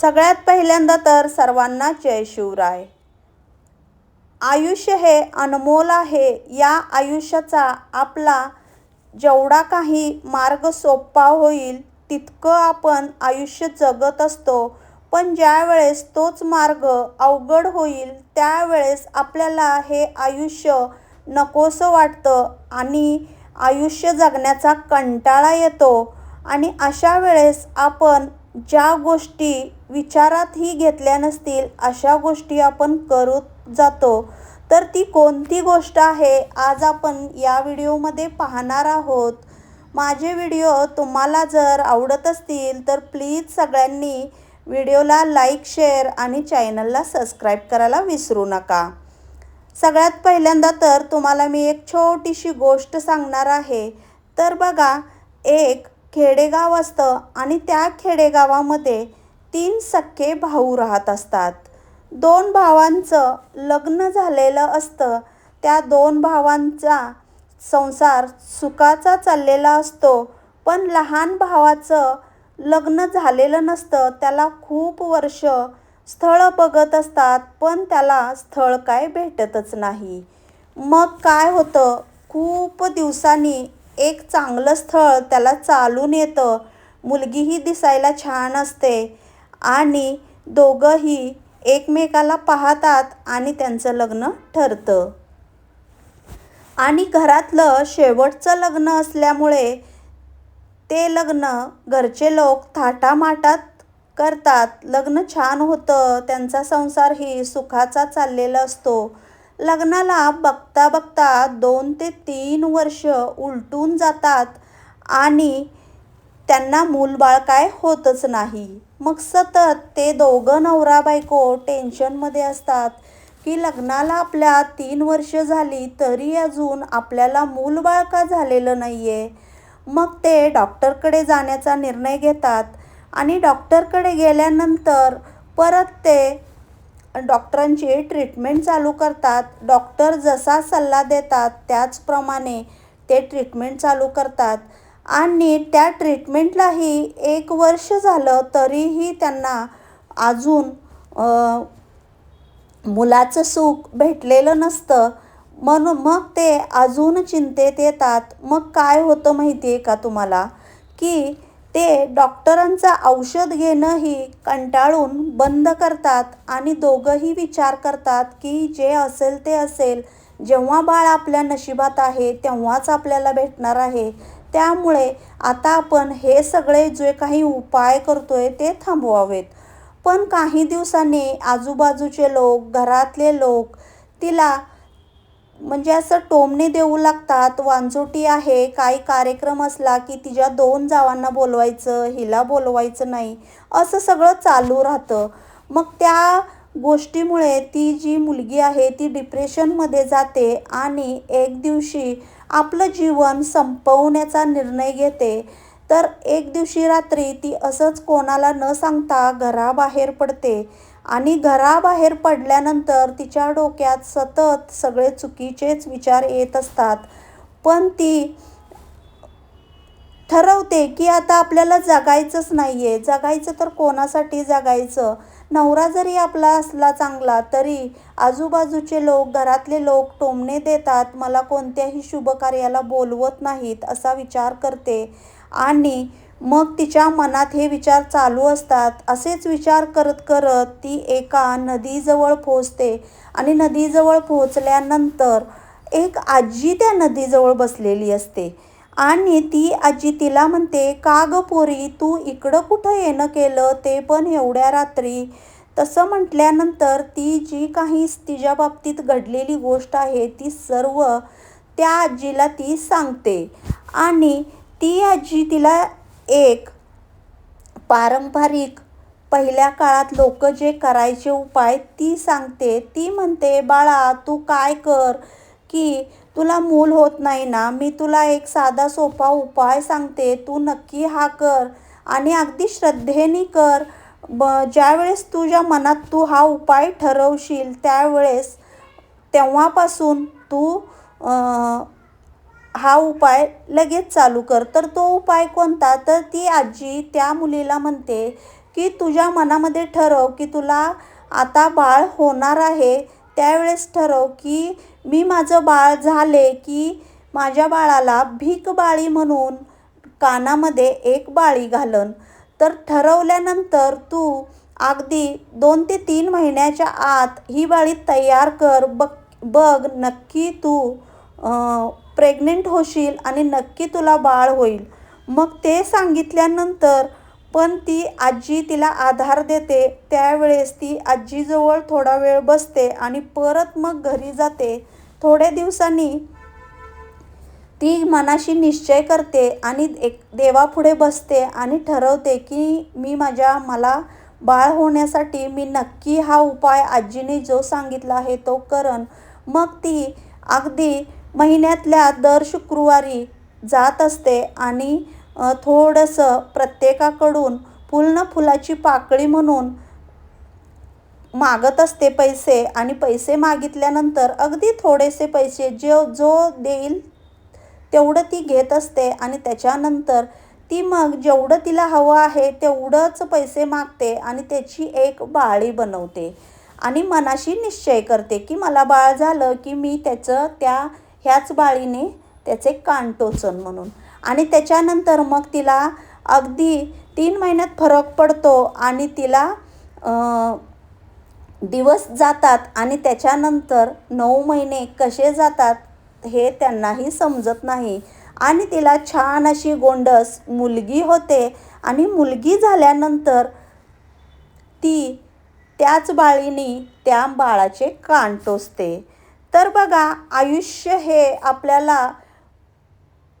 सगळ्यात पहिल्यांदा तर सर्वांना जय शिवराय. आयुष्य हे अनमोल आहे. या आयुष्याचा आपला जेवढा काही मार्ग सोपा होईल तितकं आपण आयुष्य जगत असतो. पण ज्यावेळेस तोच मार्ग अवघड होईल त्यावेळेस आपल्याला हे आयुष्य नकोसं वाटतं आणि आयुष्य जगण्याचा कंटाळा येतो. आणि अशा वेळेस आपण ज्या गोष्टी विचारातही घेतल्या नसतील अशा गोष्टी आपण करत जातो. तर ती कोणती गोष्ट आहे आज आपण या व्हिडिओमध्ये पाहणार आहोत. माझे व्हिडिओ तुम्हाला जर आवडत असतील तर प्लीज सगळ्यांनी व्हिडिओला लाईक शेअर आणि चॅनलला सबस्क्राईब करायला विसरू नका. सगळ्यात पहिल्यांदा तर तुम्हाला मी एक छोटीशी गोष्ट सांगणार आहे. तर बघा एक खेडेगाव असतं आणि त्या खेडेगावामध्ये तीन सख्खे भाऊ राहत असतात. दोन भावांचं लग्न झालेलं असतं. त्या दोन भावांचा संसार सुखाचा चाललेला असतो. पण लहान भावाचं लग्न झालेलं नसतं. त्याला खूप वर्ष स्थळं बघत असतात पण त्याला स्थळ काय भेटतच नाही. मग काय होतं? खूप दिवसांनी एक चांगलं स्थळ त्याला चालून येतं. मुलगीही दिसायला छान असते. आणि दोघंही एकमेकाला पाहतात आणि त्यांचं लग्न ठरतं. आणि घरातलं शेवटचं लग्न असल्यामुळे ते लग्न घरचे लोक थाटामाटात करतात. लग्न छान होतं. त्यांचा संसारही सुखाचा चाललेला असतो. लग्नाला बघता बघता दोन ते तीन वर्ष उलटून जातात आणि त्यांना मूलबाळ काय होतच नाही. मग सतत ते दोघं नवरा बायको टेन्शनमध्ये असतात की लग्नाला आपल्या तीन वर्ष झाली तरी अजून आपल्याला मूलबाळ का झालेलं नाही आहे मग ते डॉक्टरकडे जाण्याचा निर्णय घेतात आणि डॉक्टरकडे गेल्यानंतर परत ते डॉक्टरांची ट्रीटमेंट चालू करतात. डॉक्टर जसा सल्ला देतात त्याचप्रमाणे ते ट्रीटमेंट चालू करतात. आणि त्या ट्रीटमेंटलाही एक वर्ष झालं तरीही त्यांना अजून मुलाचं सुख भेटलेलं नसतं. म्हणून मग ते अजून चिंतेत येतात. मग काय होतं माहिती आहे का तुम्हाला? की ते डॉक्टरांचं औषध घेणंही कंटाळून बंद करतात आणि दोघंही विचार करतात की जे असेल ते असेल. जेव्हा बाळ आपल्या नशिबात आहे तेव्हाच आपल्याला भेटणार आहे. त्यामुळे आता आपण हे सगळे जे काही उपाय करतोय ते थांबवावेत. पण काही दिवसांनी आजूबाजूचे लोक घरातले लोक तिला म्हणजे असं टोमणे देऊ लागतात वांजोटी आहे काही कार्यक्रम असला की तिच्या दोन जावांना बोलवायचं हिला बोलवायचं नाही असं सगळं चालू राहतं. मग त्या गोष्टीमुळे ती जी मुलगी आहे ती डिप्रेशनमध्ये जाते आणि एक दिवशी आपलं जीवन संपवण्याचा निर्णय घेते. तर एक दिवशी रात्री ती असंच कोणाला न सांगता घराबाहेर पडते. आणि घराबाहेर पडल्यानंतर तिच्या डोक्यात सतत सगळे चुकीचेच विचार येत असतात. पण ती ठरवते की आता आपल्याला जगायचंच नाही आहे जगायचं तर कोणासाठी जगायचं? नवरा जरी आपला असला चांगला तरी आजूबाजूचे लोक घरातले लोक टोमणे देतात मला कोणत्याही शुभकार्याला बोलवत नाहीत असा विचार करते. आणि मग तिच्या मनात हे विचार चालू असतात. असेच विचार करत करत ती एका नदीजवळ पोहोचते आणि नदीजवळ पोहोचल्यानंतर एक आजी त्या नदीजवळ बसलेली असते. आणि ती आजी तिला म्हणते का ग पोरी तू इकडं कुठं येणं केलं? ते पण एवढ्या रात्री. तसं म्हटल्यानंतर ती जी काही तिच्या बाबतीत घडलेली गोष्ट आहे ती सर्व त्या आजीला ती सांगते. आणि ती आजी तिला एक पारंपरिक. पहिल्या काळात लोक जे करायचे उपाय ती सांगते. ती म्हणते बाळा तू काय कर की तुला मूल होत नाही ना मी तुला एक साधा सोपा उपाय सांगते. तू नक्की हा कर आणि अगदी श्रद्धेने कर. ब ज्यावेळेस तुझ्या मनात तू हा उपाय ठरवशील त्यावेळेस तेव्हापासून तू हा उपाय लगेच चालू कर. तर तो उपाय कोणता? तर ती आजी त्या मुलीला म्हणते की तुझ्या मनामध्ये ठरव की तुला आता बाळ होणार आहे. त्यावेळेस ठरव की मी माझं बाळ झाले की माझ्या बाळाला भीक बाळी म्हणून कानामध्ये एक बाळी घालन. तर ठरवल्यानंतर तू अगदी दोन ते तीन महिन्याच्या आत ही बाळी तयार कर. बघ बघ नक्की तू प्रेग्नेंट होशील आणि नक्की तुला बाळ होईल. मग ते सांगितल्यानंतर पण ती आजी तिला आधार देते. त्यावेळेस ती आजीजवळ थोडा वेळ बसते आणि परत मग घरी जाते. थोड्या दिवसांनी ती मनाशी निश्चय करते आणि एक देवापुढे बसते आणि ठरवते की मी माझ्या मला बाळ होण्यासाठी मी नक्की हा उपाय आजीने जो सांगितला आहे तो करन मग ती अगदी महिन्यातल्या दर शुक्रवारी जात असते आणि थोडंसं प्रत्येकाकडून पूर्ण फुलाची पाकळी म्हणून मागत असते पैसे आणि पैसे मागितल्यानंतर अगदी थोडेसे पैसे जो जो देईल तेवढं ती घेत असते आणि त्याच्यानंतर ती मग जेवढं तिला हवं आहे तेवढंच पैसे मागते आणि त्याची एक बाळी बनवते. आणि मनाशी निश्चय करते की मला बाळ झालं की मी त्याचं त्या ह्याच बाळीने त्याचे कान टोचन म्हणून. आणि त्याच्यानंतर मग तिला अगदी तीन महिन्यात फरक पडतो आणि तिला दिवस जातात आणि त्याच्यानंतर नऊ महिने कसे जातात हे त्यांनाही समजत नाही. आणि तिला छान अशी गोंडस मुलगी होते आणि मुलगी झाल्यानंतर ती त्याच बाळीनी त्या बाळाचे कान टोचते. तर बघा आयुष्य हे आपल्याला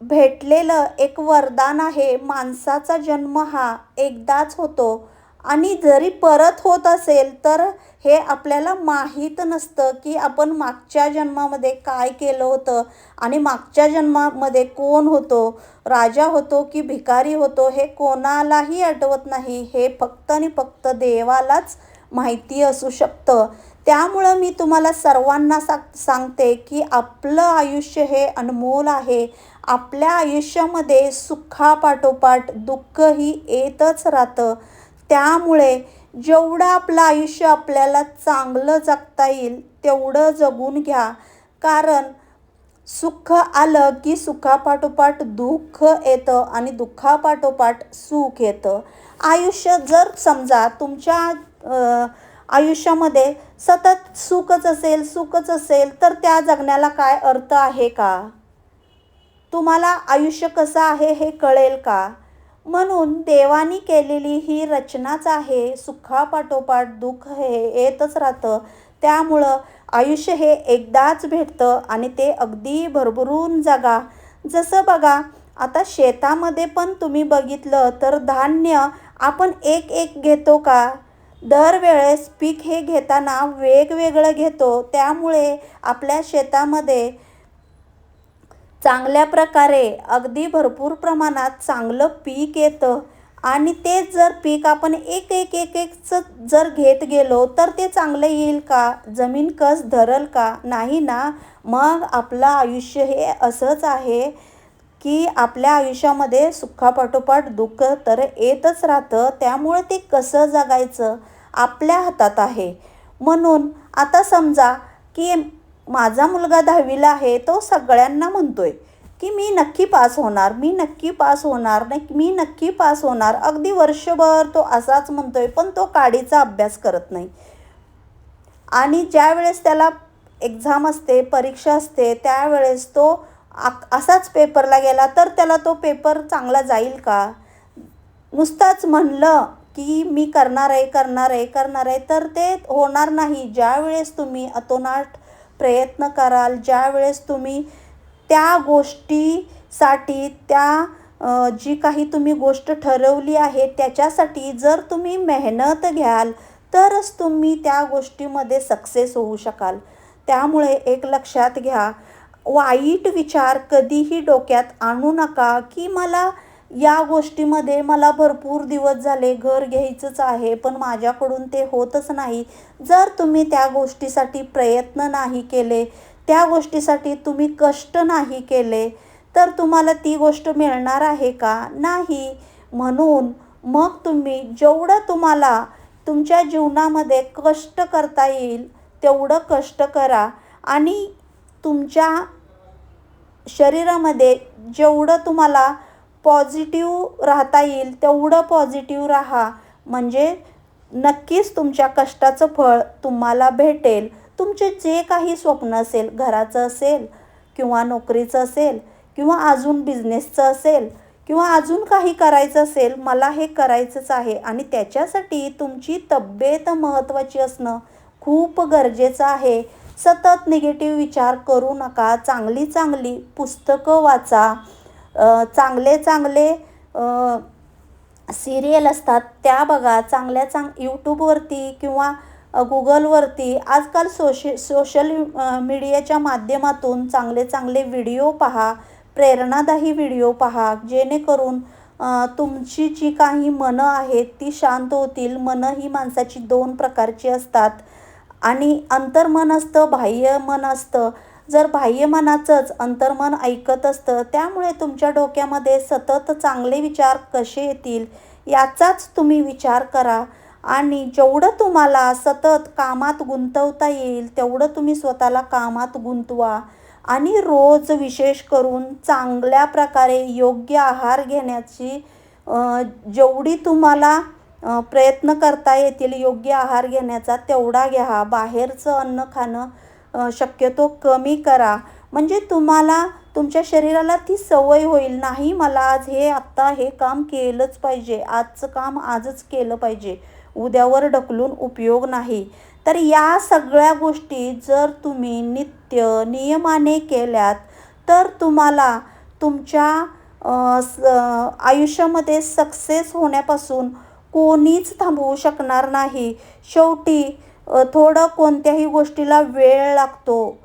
भेटलेलं एक वरदान आहे. माणसाचा जन्म हा एकदाच होतो. आणि जरी परत होत असेल तर हे आपल्याला माहीत नसतं की आपण मागच्या जन्मामध्ये काय केलं होतं आणि मागच्या जन्मामध्ये कोण होतो राजा होतो की भिकारी होतो हे कोणालाही आठवत नाही. हे फक्त आणि फक्त देवालाच माहिती असू शकतं. त्यामुळं मी तुम्हाला सर्वांना सा सांगते की आपलं आयुष्य हे अनमोल आहे. आपल्या आयुष्यामध्ये सुखापाठोपाठ दुःखही येतच राहतं. त्यामुळे जेवढं आपलं आयुष्य आपल्याला चांगलं जगता येईल तेवढं जगून घ्या. कारण सुख आलं की सुखापाठोपाठ दुःख येतं आणि दुःखापाठोपाठ सुख येतं. आयुष्य जर समजा तुमच्या आयुष्यामध्ये सतत सुखच असेल सुखच असेल तर त्या जगण्याला काय अर्थ आहे का? तुम्हाला आयुष्य कसं आहे हे कळेल का? म्हणून देवानी केलेली ही रचनाच आहे सुखापाठोपाठ दुःख हे येतच राहतं. त्यामुळं आयुष्य हे एकदाच भेटतं आणि ते अगदी भरभरून जगा. जसं बघा आता शेतामध्ये पण तुम्ही बघितलं तर धान्य आपण एक एक घेतो का? दरवेळेस पीक हे घेताना वेगवेगळं घेतो त्यामुळे आपल्या शेतामध्ये चांगल्या प्रकारे अगदी भरपूर प्रमाणात चांगलं पीक येतं. आणि तेच जर पीक आपण एक एक एक एकच जर घेत गेलो तर ते चांगलं येईल का? जमीन कस धरल का? नाही ना? मग आपलं आयुष्य हे असंच आहे की आपल्या आयुष्यामध्ये सुखापाठोपाठ दुःख तर येतच राहतं. त्यामुळे ते कसं जगायचं? आपल्या हातात आहे. म्हणून आता समजा की माझा मुलगा दहावीला आहे तो सगळ्यांना म्हणतोय की मी नक्की पास होणार मी नक्की पास होणार नाही मी नक्की पास होणार. अगदी वर्षभर तो असाच म्हणतोय पण तो काडीचा अभ्यास करत नाही. आणि ज्यावेळेस त्याला एक्झाम असते परीक्षा असते त्यावेळेस तो असाच पेपरला गेला तर त्याला तो पेपर चांगला जाईल का? नुसताच म्हणलं की मी करणार आहे करणार आहे करणार आहे. तर ते होणार नाही. ज्यावेळेस तुम्ही अतोनाट प्रयत्न कराल ज्यावेळेस तुम्ही त्या गोष्टीसाठी त्या जी काही तुम्ही गोष्ट ठरवली आहे त्याच्यासाठी जर तुम्ही मेहनत घ्याल तरच तुम्ही त्या गोष्टीमध्ये सक्सेस होऊ शकाल. त्यामुळे एक लक्षात घ्या. वाईट विचार कधीही डोक्यात आणू नका की मला या गोष्टीमध्ये मला भरपूर दिवस झाले घर घ्यायचंच आहे पण माझ्याकडून ते होतच नाही. जर तुम्ही त्या गोष्टीसाठी प्रयत्न नाही केले त्या गोष्टीसाठी तुम्ही कष्ट नाही केले तर तुम्हाला ती गोष्ट मिळणार आहे का? नाही. म्हणून मग तुम्ही जेवढं तुम्हाला तुमच्या जीवनामध्ये कष्ट करता येईल तेवढं कष्ट करा आणि तुमच्या शरीरामध्ये जेवढं तुम्हाला पॉझिटिव्ह राहता येईल तेवढं पॉझिटिव्ह राहा. म्हणजे नक्कीच तुमच्या कष्टाचं फळ तुम्हाला भेटेल. तुमचे जे काही स्वप्न असेल घराचं असेल किंवा नोकरीचं असेल किंवा अजून बिझनेसचं असेल किंवा अजून काही करायचं असेल मला हे करायचंच आहे आणि त्याच्यासाठी तुमची तब्येत महत्त्वाची असणं खूप गरजेचं आहे. सतत निगेटिव्ह विचार करू नका चांगली चांगली पुस्तकं वाचा. चांगले चांगले सिरियल असतात. त्या बघा चांगल्या चांग यूट्यूबवरती किंवा गुगलवरती आजकाल सोशे सोशल मीडियाच्या माध्यमातून चांगले चांगले व्हिडिओ पहा प्रेरणादायी व्हिडिओ पहा जेणेकरून तुमची जी काही मनं आहेत ती शांत होतील. मनं ही माणसाची दोन प्रकारची असतात. आणि अंतर्मन असतं बाह्य मन असतं जर बाह्यमनाचंच अंतर्मन ऐकत असतं त्यामुळे तुमच्या डोक्यामध्ये सतत चांगले विचार कसे येतील याचाच तुम्ही विचार करा. आणि जेवढं तुम्हाला सतत कामात गुंतवता येईल तेवढं तुम्ही स्वतःला कामात गुंतवा. आणि रोज विशेष करून चांगल्या प्रकारे योग्य आहार घेण्याची जेवढी तुम्हाला प्रयत्न करता येतील योग्य आहार घेण्याचा तेवढा घ्या. बाहेरचं अन्न खाणं शक्यतो कमी करा. म्हणजे तुम्हाला तुमच्या शरीराला ती सवय होईल नाही मला आज हे आत्ता हे काम केलंच पाहिजे आजचं काम आजच केलं पाहिजे. उद्यावर ढकलून उपयोग नाही. तर या सगळ्या गोष्टी जर तुम्ही नित्य नियमाने केल्यात तर तुम्हाला तुमच्या आयुष्यामध्ये सक्सेस होण्यापासून कोणीच थांबवू शकणार नाही. शेवटी थोडं कोणत्याही गोष्टीला वेळ लागतो.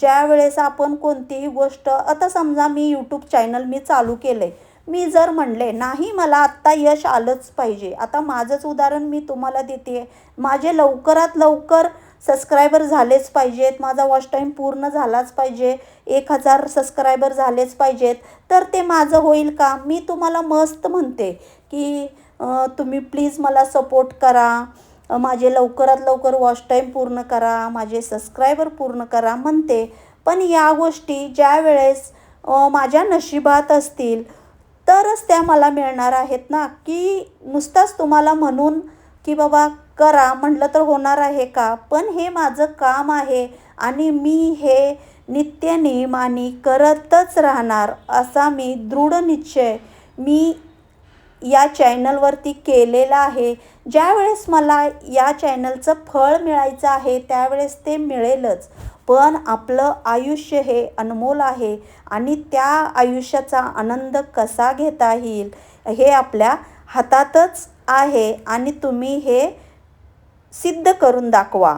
ज्या वेळेस आपण कोणतीही गोष्ट आता समजा मी यूट्यूब चॅनल मी चालू केलं आहे मी जर म्हणले नाही मला आत्ता यश आलंच पाहिजे. आता माझंच उदाहरण मी तुम्हाला देते. माझे लवकरात लवकर सबस्क्रायबर झालेच पाहिजेत. माझा वॉच टाईम पूर्ण झालाच पाहिजे. एक हजार सबस्क्रायबर झालेच पाहिजेत. तर ते माझं होईल का? मी तुम्हाला मस्त म्हणते की तुम्ही प्लीज मला सपोर्ट करा. माझे लवकरात लवकर वॉच टाईम पूर्ण करा माझे सबस्क्रायबर पूर्ण करा म्हणते. पण या गोष्टी ज्या वेळेस माझ्या नशिबात असतील तरच त्या मला मिळणार आहेत ना? की नुसताच तुम्हाला म्हणून की बाबा करा म्हटलं तर होणार आहे का? पण हे माझं काम आहे आणि मी हे नित्य नियमाने करतच राहणार असा मी दृढ निश्चय मी या चॅनलवरती केलेला आहे. ज्यावेळेस मला या चॅनलचं फळ मिळायचं आहे त्यावेळेस ते मिळेलच. पण आपलं आयुष्य हे अनमोल आहे आणि त्या आयुष्याचा आनंद कसा घेता येईल हे आपल्या हातातच आहे आणि तुम्ही हे सिद्ध करून दाखवा.